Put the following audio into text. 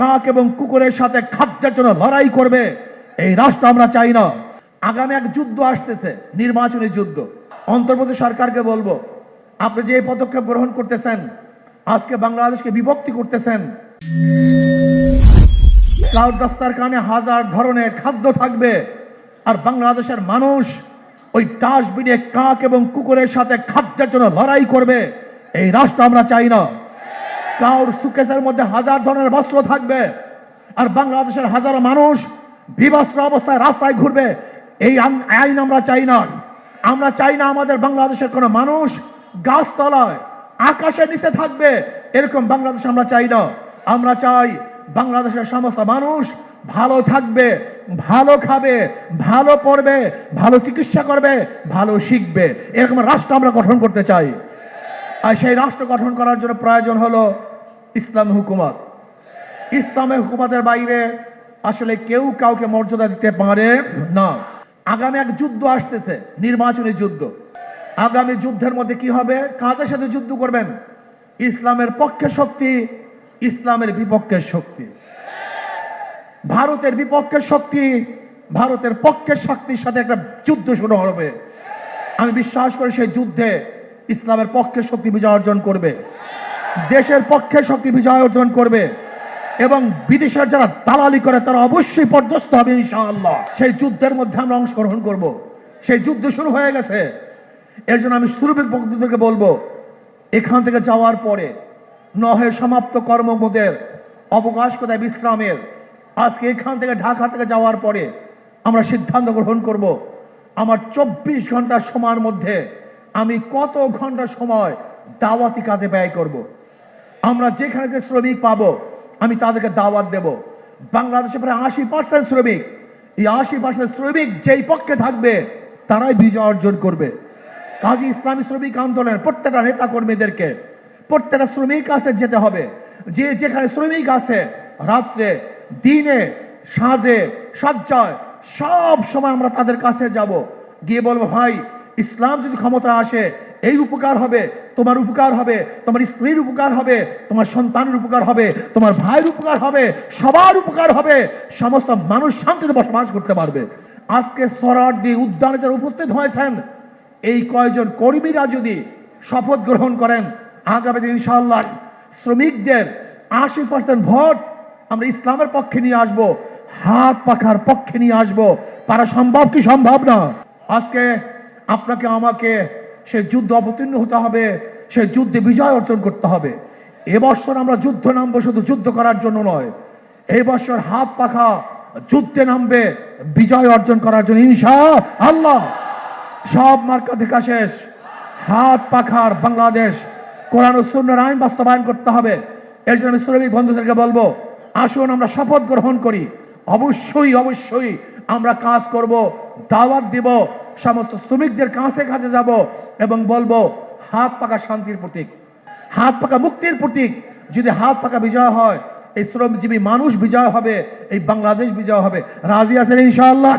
কাক এবং কুকুরের সাথে খাদ্যের জন্য লড়াই করবে, এই রাষ্ট্র আমরা চাই না। আগামী এক যুদ্ধ আসতেছে, নির্বাচনী যুদ্ধ। অন্তর্বর্তী সরকারকে বলব, আপনি যে পদক্ষেপ গ্রহণ করতেছেন, আজকে বাংলাদেশকে বিভক্তি করতেছেন কানে হাজার ধরনের খাদ্য থাকবে, আর বাংলাদেশের মানুষ ওই ডাস্টবিনে কাক এবং কুকুরের সাথে খাদ্যের জন্য লড়াই করবে, এই রাষ্ট্র আমরা চাই না। কাউর সুকেসের মধ্যে হাজার ধরনের বস্ত্র থাকবে। আর বাংলাদেশের হাজারো মানুষ বিবস্ত্র অবস্থায় রাস্তায় ঘুরবে। এই আইন আমরা চাই না। আমরা চাই না আমাদের বাংলাদেশের কোনো মানুষ গাছতলায় আকাশের নিচে থাকবে। এরকম বাংলাদেশ আমরা চাই না। আমরা চাই বাংলাদেশের সমস্ত মানুষ ভালো থাকবে, ভালো খাবে, ভালো পড়বে, ভালো চিকিৎসা করবে, ভালো শিখবে। এরকম রাষ্ট্র আমরা গঠন করতে চাই। আর সেই রাষ্ট্র গঠন করার জন্য প্রয়োজন হলো ইসলাম হুকুমত। ইসলামের হুকুমতের বাইরে আসলে কেউ কাউকে মর্যাদা দিতে পারে না। আগামী এক যুদ্ধ আসতেছে, নির্বাচনী যুদ্ধ। আগামী যুদ্ধের মধ্যে কি হবে? কাদের সাথে যুদ্ধ করবেন? ইসলামের পক্ষে শক্তি, ইসলামের বিপক্ষের শক্তি। ভারতের বিপক্ষের শক্তি, ভারতের পক্ষের শক্তির সাথে একটা যুদ্ধ শুরু হবে। আমি বিশ্বাস করি সেই যুদ্ধে ইসলামের পক্ষে শক্তি বিজয় অর্জন করবে। দেশের পক্ষে শক্তি বিজয় অর্জন করবে এবং বিদেশের যারা দালালি করে, তারা অবশ্যই পর্যস্ত হবে ইনশাআল্লাহ। সেই যুদ্ধের মধ্যে আমরা অংশগ্রহণ করব। সেই যুদ্ধ শুরু হয়ে গেছে। এর জন্য আমি সুরভিক বক্তৃতাকে বলব, এখান থেকে যাওয়ার পরে নহে সমাপ্ত কর্মবোধের অবকাশ কোথায়? বিশ্রামের। আজকে এখান থেকে ঢাকা থেকে যাওয়ার পরে আমরা সিদ্ধান্ত গ্রহণ করব, আমার চব্বিশ ঘণ্টার সময়ের মধ্যে আমি কত ঘণ্টা সময় দাওয়াতি কাজে ব্যয় করব। আমরা যেখানে যে শ্রমিক পাব, আমি তাদেরকে দাওয়াত দেব। বাংলাদেশে প্রায় আশি পার্সেন্ট শ্রমিক। এই আশি পার্সেন্ট শ্রমিক যেই পক্ষে থাকবে, তারাই বিজয় অর্জন করবে। কাজী ইসলামী শ্রমিক আন্দোলনের প্রত্যেকটা নেতা কর্মীদেরকে প্রত্যেকটা শ্রমিক কাছে যেতে হবে। যে যেখানে শ্রমিক আছে, রাত্রে, দিনে, সাঁজে, সজ্জায়, সব সময় আমরা তাদের কাছে যাব। গিয়ে বলব, ভাই ইসলাম যদি ক্ষমতা আসে, এই উপকার হবে, তোমার উপকার হবে, তোমার স্ত্রীর উপকার হবে, তোমার সন্তানের উপকার হবে, তোমার ভাইয়ের উপকার হবে, সবার উপকার হবে, সমস্ত মানুষ শান্তিতে বসবাস করতে পারবে। আজকে সরারদি উদ্যানে যারা উপস্থিত হয়েছেন, এই কয়জন কর্মীরা যদি শপথ গ্রহণ করেন, আগামী দিন ইনশাআল্লাহ শ্রমিকদের আশি পার্সেন্ট ভোট আমরা ইসলামের পক্ষে নিয়ে আসব, হাত পাখার পক্ষে নিয়ে আসব। পারা সম্ভব কি সম্ভব না? আজকে আপনাকে আমাকে সে যুদ্ধ অবতীর্ণ হতে হবে, সে যুদ্ধে বিজয় অর্জন করতে হবে। এবছর আমরা যুদ্ধ নামবো শুধু যুদ্ধ করার জন্য নয়। এই বছর হাত পাখা যুদ্ধে নামবে, বিজয় অর্জন করার জন্য ইনশা আল্লাহ। সব মার্কা দেখা শেষ। হাত পাখার বাংলাদেশ, কোরআন ও সুন্নাহর আইন বাস্তবায়ন করতে হবে। এর জন্য আমি শ্রমিক বন্ধুদেরকে বলব, আসুন আমরা শপথ গ্রহণ করি। অবশ্যই অবশ্যই আমরা কাজ করব, দাওয়াত দিব, সমস্ত শ্রমিকদের কাছে কাছে যাব এবং বলব, হাত পাকা শান্তির প্রতীক, হাত পাকা মুক্তির প্রতীক। যদি হাত পাকা বিজয় হয়, এই শ্রমজীবী মানুষ বিজয় হবে, এই বাংলাদেশ বিজয় হবে। রাজি আছেন ইনশাআল্লাহ?